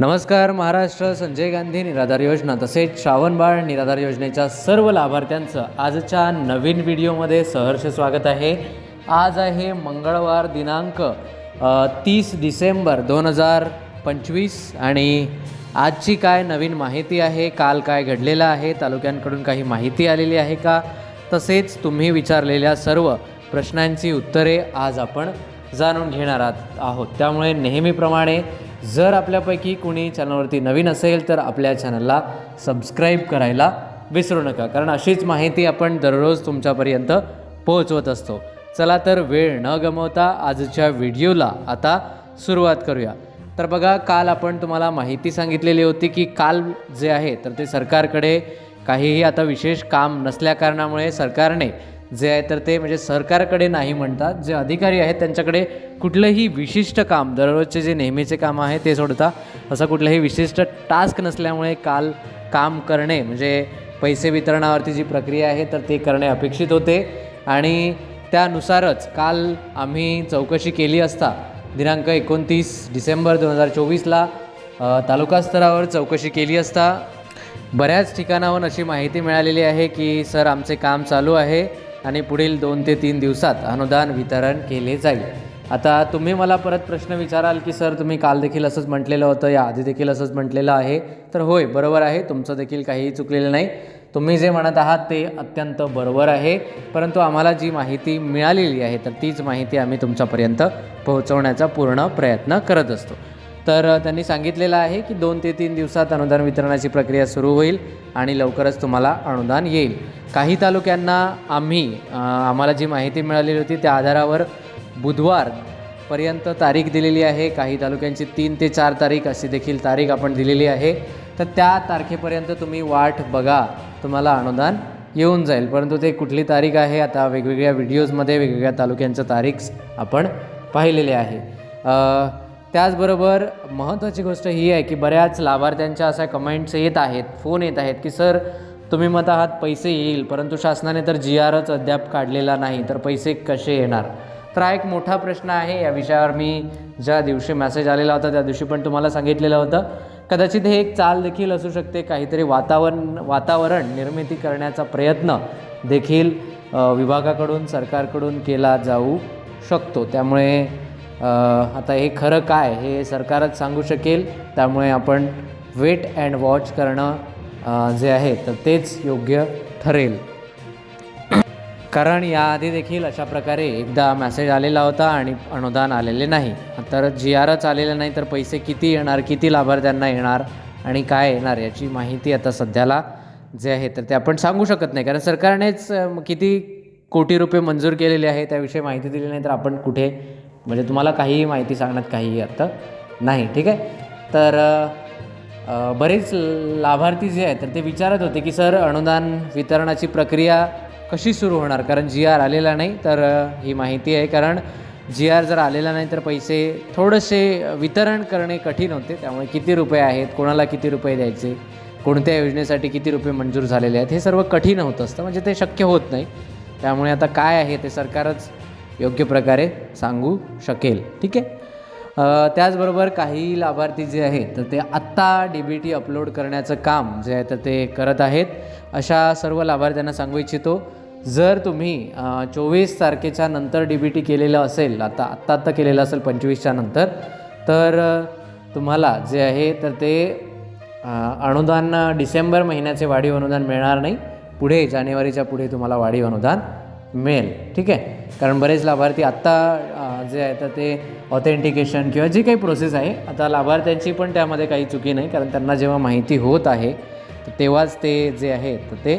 नमस्कार महाराष्ट्र संजय गांधी निराधार योजना तसेच श्रावणबाळ निराधार योजनेच्या सर्व लाभार्थ्यांचं आजच्या नवीन व्हिडिओमध्ये सहर्ष स्वागत आहे. आज आहे मंगळवार दिनांक तीस डिसेंबर दोन हजार पंचवीस आणि आजची काय नवीन माहिती आहे काल काय घडलेलं आहे तालुक्यांकडून काही माहिती आलेली आहे का? तसेच तुम्ही विचारलेल्या सर्व प्रश्नांची उत्तरे आज आपण जाणून घेणार आहोत. त्यामुळे नेहमीप्रमाणे जर आपल्यापैकी कोणी चॅनलवरती नवीन असेल तर आपल्या चॅनलला सबस्क्राईब करायला विसरू नका. कारण अशीच माहिती आपण दररोज तुमच्यापर्यंत पोहोचवत असतो. चला तर वेळ न गमवता आजच्या व्हिडिओला आता सुरुवात करूया. तर बघा काल आपण तुम्हाला माहिती सांगितलेली होती की काल जे आहे तर ते सरकारकडे काहीही आता विशेष काम नसल्याकारणामुळे सरकारने जे आहे तर ते म्हणजे सरकारकडे नाही म्हणतात. जे अधिकारी आहेत त्यांच्याकडे कुठलंही विशिष्ट काम दररोजचे जे नेहमीचे काम आहे ते सोडता असं कुठलंही विशिष्ट टास्क नसल्यामुळे काल काम करणे म्हणजे पैसे वितरणावरती जी प्रक्रिया आहे तर ते करणे अपेक्षित होते. आणि त्यानुसारच काल आम्ही चौकशी केली असता दिनांक एकोणतीस डिसेंबर दोन हजार चोवीसला तालुका स्तरावर चौकशी केली असता. बऱ्याच ठिकाणाहून अशी माहिती मिळालेली आहे की सर आमचे काम चालू आहे. आणि पुढील दोन ते तीन दिवसात अनुदान वितरण केले जाईल. आता तुम्ही मला परत प्रश्न विचाराल की सर तुम्ही काल देखील असंच म्हटलेलं होतं या आधी देखील असंच म्हटलेलं आहे. तर होय बरोबर आहे. तुमचं देखील काहीही चुकलेलं नाही. तुम्ही जे म्हणत आहात ते अत्यंत बरोबर आहे. परंतु आम्हाला जी माहिती मिळालेली आहे तर तीच माहिती आम्ही तुमच्यापर्यंत पोहोचवण्याचा पूर्ण प्रयत्न करत असतो. तर त्यांनी सांगितलेलं आहे की दोन ते तीन दिवसात अनुदान वितरणाची प्रक्रिया सुरू होईल आणि लवकरच तुम्हाला अनुदान येईल. काही तालुक्यांना आम्ही आम्हाला जी माहिती मिळालेली होती त्या आधारावर बुधवारपर्यंत तारीख दिलेली आहे. काही तालुक्यांची तीन ते चार तारीख अशी देखील तारीख आपण दिलेली आहे. तर त्या तारखेपर्यंत तुम्ही वाट बघा तुम्हाला अनुदान येऊन जाईल. परंतु ते कुठली तारीख आहे आता वेगवेगळ्या व्हिडिओजमध्ये वेगवेगळ्या तालुक्यांच्या तारीख आपण पाहिलेले आहे. त्याचबरोबर महत्त्वाची गोष्ट ही आहे की बऱ्याच लाभार्थ्यांच्या अशा कमेंट्स येत आहेत फोन येत आहेत की सर तुम्ही मत आहात पैसे येईल परंतु शासनाने तर जी आरच अद्याप काढलेला नाही तर पैसे कसे येणार? तर हा एक मोठा प्रश्न आहे. या विषयावर मी ज्या दिवशी मेसेज आलेला होता त्या दिवशी पण तुम्हाला सांगितलेलं होतं. कदाचित हे एक चाल देखील असू शकते काहीतरी वातावरण वातावरण निर्मिती करण्याचा प्रयत्न देखील विभागाकडून सरकारकडून केला जाऊ शकतो. त्यामुळे आता हे खरं काय हे सरकारच सांगू शकेल. त्यामुळे आपण वेट अँड वॉच करणं जे आहे तर तेच योग्य ठरेल. कारण याआधी देखील अशा प्रकारे एकदा मॅसेज आलेला होता आणि अनुदान आलेले नाही. तर जी आरच आलेलं नाही तर पैसे किती येणार किती लाभार्थ्यांना येणार आणि काय येणार याची माहिती आता सध्याला जे आहे तर ते आपण सांगू शकत नाही. कारण सरकारनेच किती कोटी रुपये मंजूर केलेले आहे त्याविषयी माहिती दिली नाही तर आपण कुठे म्हणजे तुम्हाला काहीही माहिती सांगण्यात काहीही अर्थ नाही ठीक आहे? तर बरेच लाभार्थी जे आहेत तर ते विचारत होते की सर अनुदान वितरणाची प्रक्रिया कशी सुरू होणार? कारण जी आर आलेला नाही तर ही माहिती आहे. कारण जी आर जर आलेला नाही तर पैसे थोडेसे वितरण करणे कठीण होते. त्यामुळे किती रुपये आहेत? कोणाला किती रुपये द्यायचे? कोणत्या योजनेसाठी किती रुपये मंजूर झालेले आहेत? हे सर्व कठीण होत असतं. म्हणजे ते शक्य होत नाही. त्यामुळे आता काय आहे ते सरकारच योग्य प्रकारे सांगू शकेल. ठीक आहे? त्याचबरोबर काही लाभार्थी जे आहेत तर ते आत्ता डी बी टी अपलोड करण्याचं काम जे आहे तर ते करत आहेत. अशा सर्व लाभार्थ्यांना सांगू इच्छितो जर तुम्ही चोवीस तारखेच्या नंतर डी बी टी केलेलं असेल आता आत्ता आत्ता केलेलं असेल पंचवीसच्या नंतर तर तुम्हाला जे आहे तर ते अनुदान डिसेंबर महिन्याचे वाढीव अनुदान मिळणार नाही. पुढे जानेवारीच्या पुढे तुम्हाला वाढीव अनुदान मिळेल. ठीक आहे? कारण बरेच लाभार्थी आत्ता जे आहे तर ते ऑथेंटिकेशन किंवा जी काही प्रोसेस आहे आता लाभार्थ्यांची पण त्यामध्ये काही चुकी नाही कारण त्यांना जेव्हा माहिती होत आहे तर तेव्हाच ते जे आहे तर ते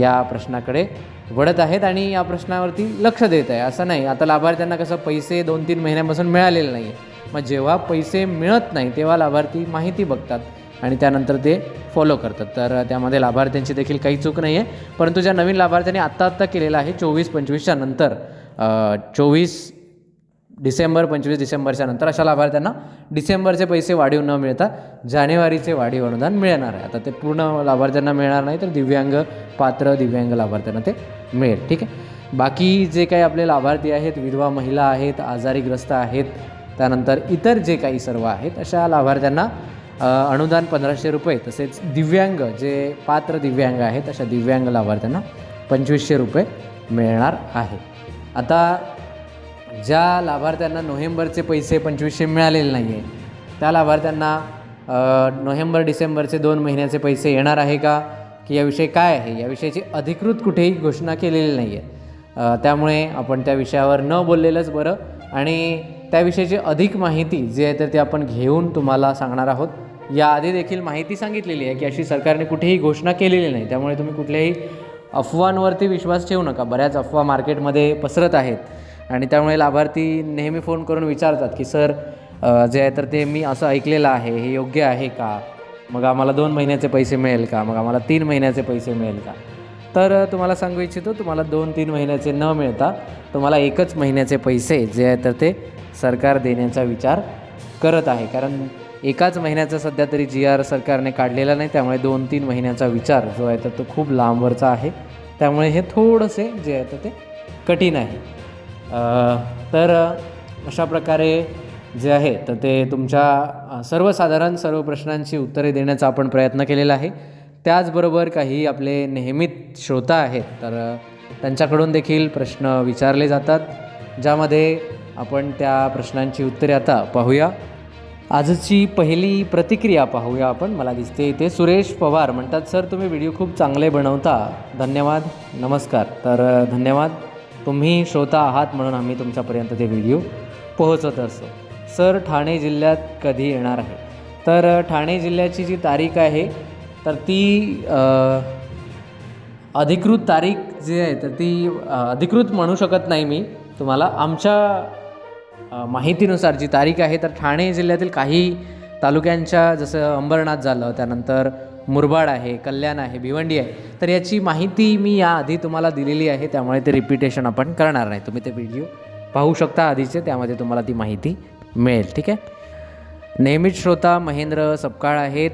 या प्रश्नाकडे वळत आहेत आणि या प्रश्नावरती लक्ष देत आहे. असं नाही. आता लाभार्थ्यांना कसं पैसे दोन तीन महिन्यापासून मिळालेले नाही आहे मग जेव्हा पैसे मिळत नाही तेव्हा लाभार्थी माहिती बघतात. आणि त्यानंतर ते फॉलो करतात. तर त्यामध्ये लाभार्थ्यांची देखील काही चूक नाही आहे परंतु ज्या नवीन लाभार्थ्यांनी आत्ता आत्ता केलेलं आहे चोवीस पंचवीसच्या नंतर चोवीस डिसेंबर पंचवीस डिसेंबरच्या नंतर अशा लाभार्थ्यांना डिसेंबरचे पैसे वाढीव न मिळता जानेवारीचे वाढीव अनुदान मिळणार आहे. आता ते पूर्ण लाभार्थ्यांना मिळणार नाही तर दिव्यांग पात्र दिव्यांग लाभार्थ्यांना ते मिळेल. ठीक आहे? बाकी जे काही आपले लाभार्थी आहेत विधवा महिला आहेत आजारीग्रस्त आहेत त्यानंतर इतर जे काही सर्व आहेत अशा लाभार्थ्यांना अनुदान पंधराशे रुपये तसेच दिव्यांग जे पात्र दिव्यांग आहेत अशा दिव्यांग लाभार्थ्यांना पंचवीसशे रुपये मिळणार आहे. आता ज्या लाभार्थ्यांना नोव्हेंबरचे पैसे पंचवीसशे मिळालेले नाही आहे त्या लाभार्थ्यांना नोव्हेंबर डिसेंबरचे दोन महिन्याचे पैसे येणार आहे का? की याविषयी काय आहे? याविषयीची अधिकृत कुठेही घोषणा केलेली नाही आहे त्यामुळे आपण त्या विषयावर न बोललेलंच बरं. आणि त्याविषयीची अधिक माहिती जी आहे तर ती आपण घेऊन तुम्हाला सांगणार आहोत. याआधी देखील माहिती सांगितलेली आहे की अशी सरकारने कुठेही घोषणा केलेली नाही. त्यामुळे तुम्ही कुठल्याही अफवांवरती विश्वास ठेवू नका. बऱ्याच अफवा मार्केटमध्ये पसरत आहेत. आणि त्यामुळे लाभार्थी नेहमी फोन करून विचारतात की सर जे आहे तर ते मी असं ऐकलेलं आहे. हे योग्य आहे का? मग आम्हाला दोन महिन्याचे पैसे मिळेल का? मग आम्हाला तीन महिन्याचे पैसे मिळेल का? तर तुम्हाला सांगू इच्छितो तुम्हाला दोन तीन महिन्याचे न मिळता तुम्हाला एकच महिन्याचे पैसे जे आहे तर ते सरकार देण्याचा विचार करत आहे. कारण एकाच महिन्याचा सध्या तरी जी आर सरकारने काढलेला नाही त्यामुळे दोन तीन महिन्याचा विचार जो आहे तर तो खूप लांबवरचा आहे. त्यामुळे हे थोडंसे जे आहे तर ते कठीण आहे. तर अशा प्रकारे जे आहे तर ते तुमच्या सर्वसाधारण सर्व प्रश्नांची उत्तरे देण्याचा आपण प्रयत्न केलेला आहे. त्याचबरोबर काही आपले नेहमीत श्रोता आहेत तर त्यांच्याकडून देखील प्रश्न विचारले जातात ज्यामध्ये आपण त्या प्रश्नांची उत्तरे आता पाहूया. आजची पहिली प्रतिक्रिया पाहूया आपण. मला दिसते इथे सुरेश पवार म्हणतात सर तुम्ही व्हिडिओ खूप चांगले बनवता. धन्यवाद. नमस्कार. तर धन्यवाद. तुम्ही श्रोता आहात म्हणून आम्ही तुमच्यापर्यंत ते व्हिडिओ पोहोचत असतो. सर ठाणे जिल्ह्यात कधी येणार आहे? तर ठाणे जिल्ह्याची जी तारीख आहे तर ती अधिकृत तारीख जी आहे तर ती अधिकृत म्हणू शकत नाही मी. तुम्हाला आमच्या माहितीनुसार जी तारीख आहे तर ठाणे जिल्ह्यातील काही तालुक्यांच्या जसं अंबरनाथ झालं त्यानंतर मुरबाड आहे कल्याण आहे भिवंडी आहे तर याची माहिती मी याआधी तुम्हाला दिलेली आहे त्यामुळे ते रिपिटेशन आपण करणार नाही. तुम्ही ते व्हिडिओ पाहू शकता आधीचे त्यामध्ये तुम्हाला ती माहिती मिळेल ठीक आहे? नेहमीच श्रोता महेंद्र सपकाळ आहेत.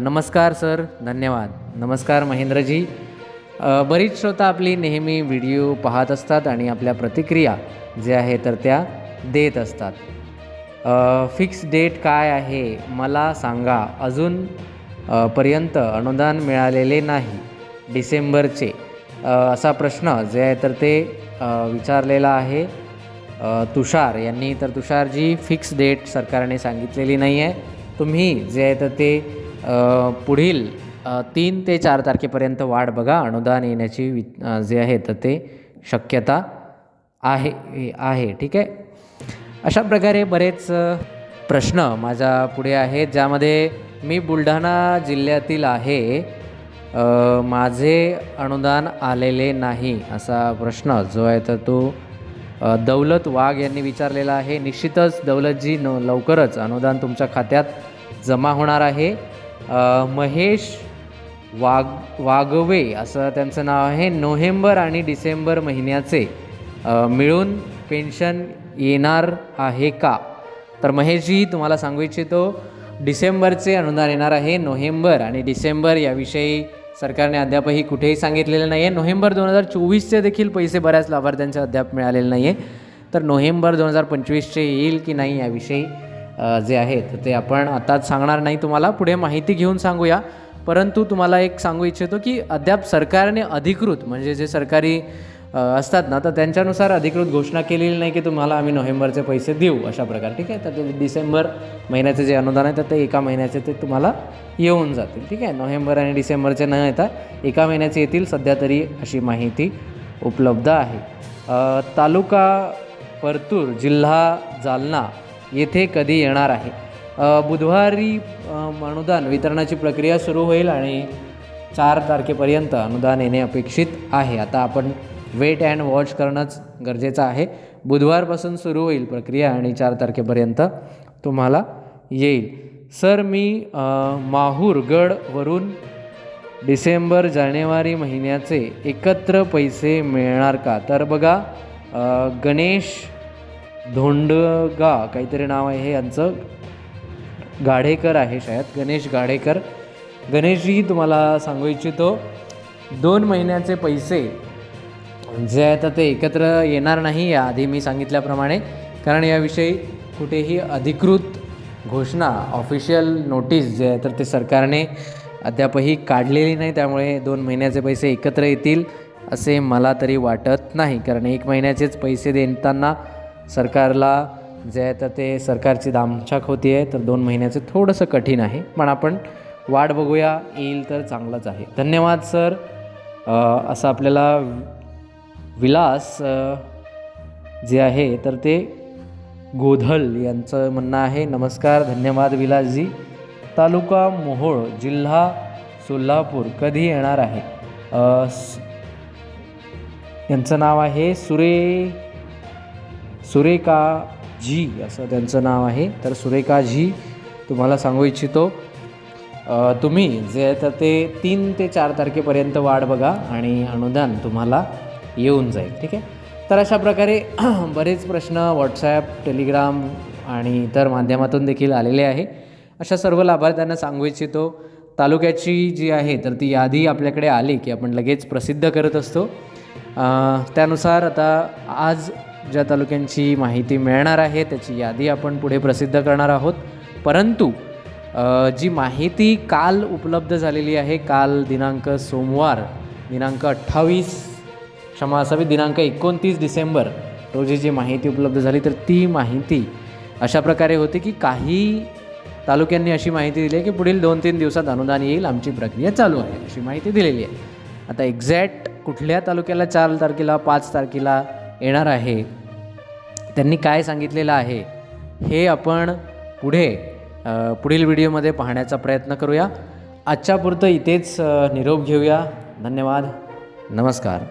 नमस्कार सर. धन्यवाद. नमस्कार महेंद्रजी. बरीच श्रोता आपली नेहमी व्हिडिओ पाहत असतात आणि आपल्या प्रतिक्रिया जे आहे तर त्या देत असतात. फिक्स डेट काय आहे मला सांगा. अजून पर्यंत अनुदान मिळालेले नाही. डिसेंबरचे. असा प्रश्न जे आहे तर ते विचारलेला आहे. तुषार यांनी. तर तुषारजी फिक्स डेट सरकारने सांगितलेली नाही आहे तुम्ही जे आहे तर ते पुढील तीन ते चार तारखेपर्यंत वाट बघा. अनुदान येण्याची वि जे आहे तर ते शक्यता आहे आहे. ठीक आहे? अशा प्रकारे बरेच प्रश्न माझ्या पुढे आहेत ज्यामध्ये मी बुलढाणा जिल्ह्यातील आहे. माझे अनुदान आलेले नाही असा प्रश्न जो आहे तर तो दौलत वाघ यांनी विचारलेला आहे. निश्चितच दौलतजी न लवकरच अनुदान तुमच्या खात्यात जमा होणार आहे. महेश वाघ वाघवे असं त्यांचं नाव आहे. नोव्हेंबर आणि डिसेंबर महिन्याचे मिळून पेन्शन येणार आहे का? तर महेशजी तुम्हाला सांगू इच्छितो डिसेंबरचे अनुदान येणार आहे नोव्हेंबर आणि डिसेंबर याविषयी सरकारने अद्यापही कुठेही सांगितलेलं नाही आहे नोव्हेंबर दोन हजार चोवीसचे देखील पैसे बऱ्याच लाभार्थ्यांचे अद्याप मिळालेले नाही आहे तर नोव्हेंबर दोन हजार पंचवीसचे येईल की नाही याविषयी जे आहे तर ते आपण आताच सांगणार नाही तुम्हाला. पुढे माहिती घेऊन सांगूया. परंतु तुम्हाला एक सांगू इच्छितो की अद्याप सरकारने अधिकृत म्हणजे जे सरकारी असतात ना तर त्यांच्यानुसार अधिकृत घोषणा केलेली नाही की तुम्हाला आम्ही नोव्हेंबरचे पैसे देऊ अशा प्रकारे ठीक आहे? तर ते डिसेंबर महिन्याचे जे अनुदान आहे तर ते एका महिन्याचे ते तुम्हाला येऊन जातील ठीक आहे? नोव्हेंबर आणि डिसेंबरचे न येता एका महिन्याचे येतील सध्या तरी अशी माहिती उपलब्ध आहे. तालुका परतूर जिल्हा जालना येथे कधी येणार आहे? बुधवारी अनुदान वितरणाची प्रक्रिया सुरू होईल आणि चार तारखेपर्यंत अनुदान येणे अपेक्षित आहे. आता आपण वेट अँड वॉच करणंच गरजेचं आहे. बुधवारपासून सुरू होईल प्रक्रिया आणि चार तारखेपर्यंत तुम्हाला येईल. सर मी माहूरगडवरून डिसेंबर जानेवारी महिन्याचे एकत्र पैसे मिळणार का? तर बघा गणेश धोंडगा काहीतरी नाव आहे हे यांचं. गाडेकर आहे शायद गणेश गाडेकर गणेशजी तुम्हाला सांगू इच्छितो दोन महिन्याचे पैसे जे आहे तर ते एकत्र येणार नाही याआधी मी सांगितल्याप्रमाणे. कारण याविषयी कुठेही अधिकृत घोषणा ऑफिशियल नोटीस जे आहे तर ते सरकारने अद्यापही काढलेली नाही. त्यामुळे दोन महिन्याचे पैसे एकत्र येतील असे मला तरी वाटत नाही. कारण एक महिन्याचेच पैसे देताना सरकारला जे आहे तर ते सरकारची दामछाक होती आहे तर दोन महिन्याचे थोडंसं कठीण आहे. पण आपण वाट बघूया येईल तर चांगलंच आहे. धन्यवाद सर. असं आपल्याला विलास जे आहे तर ते गोधल यांचं म्हणणं आहे. नमस्कार धन्यवाद विलासजी. तालुका मोहोळ जिल्हा सोलापूर कधी येणार आहे? यांचं नाव आहे सुरे सुरेका जी असं त्यांचं नाव आहे. तर सुरेका जी तुम्हाला सांगू इच्छितो तुम्ही जे तर ते तीन ते चार तारखेपर्यंत वाट बघा आणि अनुदान तुम्हाला येऊन जाईल ठीक आहे? तर अशा प्रकारे बरेच प्रश्न व्हॉट्सॲप टेलिग्राम आणि इतर माध्यमातून देखील आलेले आहे. अशा सर्व लाभार्थ्यांना सांगू इच्छितो तालुक्याची जी आहे तर ती यादी आपल्याकडे आली की आपण लगेच प्रसिद्ध करत असतो. त्यानुसार आता आज ज्या तालुक्यांची माहिती मिळणार आहे त्याची यादी आपण पुढे प्रसिद्ध करणार आहोत. परंतु जी माहिती काल उपलब्ध झालेली आहे काल दिनांक सोमवार दिनांक अठ्ठावीस क्षमा असावी दिनांक एकोणतीस डिसेंबर रोजी जी माहिती उपलब्ध झाली तर ती माहिती अशा प्रकारे होती की काही तालुक्यांनी अशी माहिती दिली आहे की पुढील दोन तीन दिवसात अनुदान येईल आमची प्रक्रिया चालू आहे अशी माहिती दिलेली आहे. आता एक्झॅक्ट कुठल्या तालुक्याला चार तारखेला पाच तारखेला येणार आहे त्यांनी काय सांगितलेलं आहे हे आपण पुढे पुढील व्हिडिओमध्ये पाहण्याचा प्रयत्न करूया. आजच्यापुरतं इथेच निरोप घेऊया. धन्यवाद. नमस्कार.